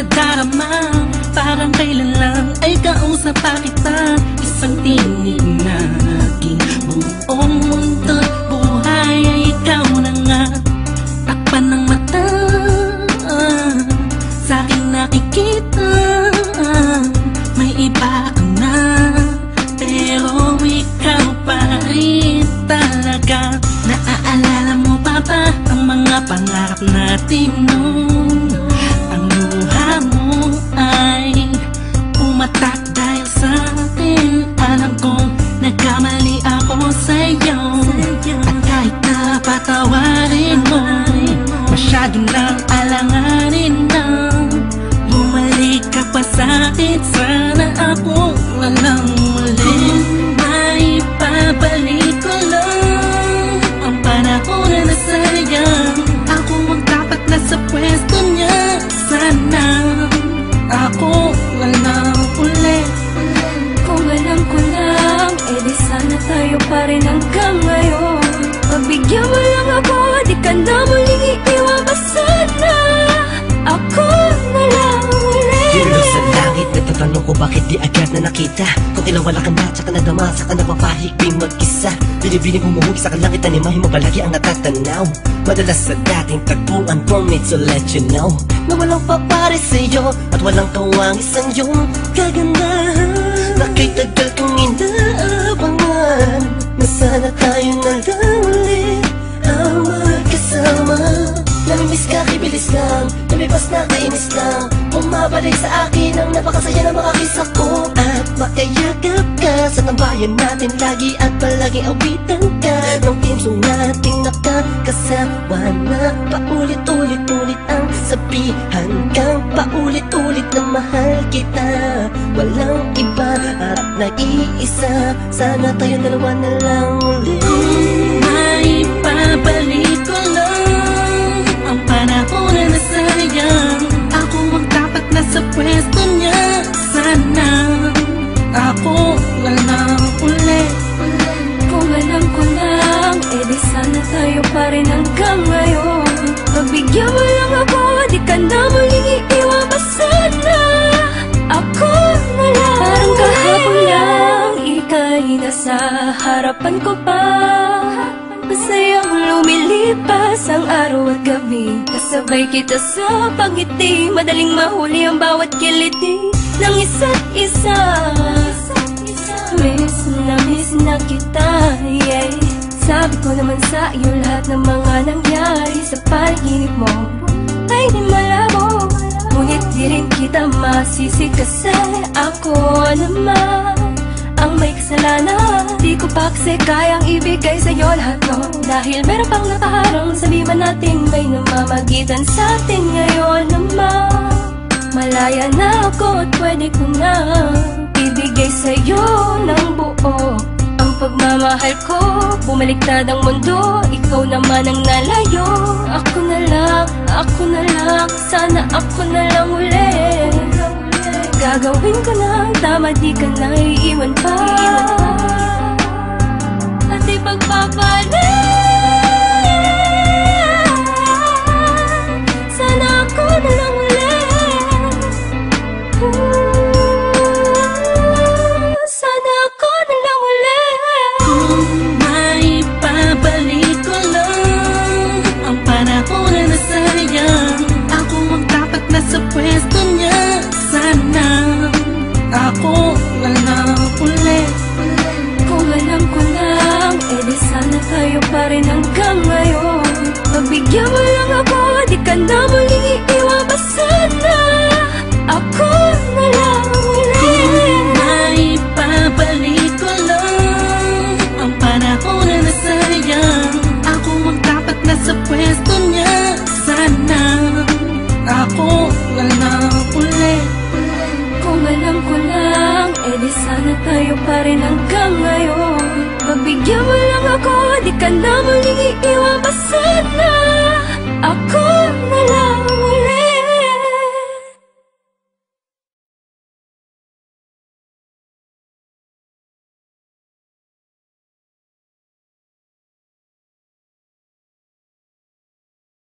nagdarama. Parang kailan lang ay kausap pa kita Isang tingin pangarap natin noon Ang luha mo ay Umatak dahil sa atin. Alam kong nagkamali ako sa'yo. At kahit na patawarin mo Masyado nang bakit di agad na nakita? Kung kailan wala ka na, tsaka nadama, saka napapahigping mag-isa. Binibining humuhugi sa kalangit, animahin mo palagi ang natatanaw. Madalas sa dating tagpuan for me to let you know. Na walang papare sa'yo, at walang kawangis ang iyong kagandahan Lumipas na, kainis lang Bumabalik sa akin ang napakasaya na makakisa ko At makayakap ka sa tambayan natin lagi At palaging awitan ka. Ng team song nating nakakasama na Paulit-ulit-ulit ang sabihan kang Paulit-ulit na mahal kita. Walang iba at nag-iisa Sana tayo dalawa na lang ulit na nasayang Ako ang dapat nasa pwesto niya. Sana ako walang uli. Kung alam ko lang, edi sana tayo pa rin hanggang ngayon. Pagbigyan mo lang ako, di ka na muling iiwan pa sana Ako na lang. Parang kahapon lang, ika'y nasa harapan ko pa. Masayang lumilipas ang araw at gabi Kasabay kita sa pangiti. Madaling mahuli ang bawat kiliti Ng isa't isa. Miss na miss na kita, yeah. Sabi ko naman sa iyo lahat ng mga nangyari Sa panaginip mo ay di malabo. Ngunit di rin kita masisi kasi ako naman may pa kasi kayang ibigay sa'yo lahat no Dahil meron pang nakaharang Sabi man natin may namamagitan sa atin ngayon naman Malaya na ako at pwede ko na Ibigay sa'yo ng buo. Ang pagmamahal ko Bumaliktad ang mundo Ikaw naman ang nalayo. Ako na lang, ako na lang Sana ako na lang ulit Gagawin ko na tama Di ka na iiwan pa. At rin hanggang ngayon. Pagbigyan mo lang ako, di ka na ka na muling iiwan pa sana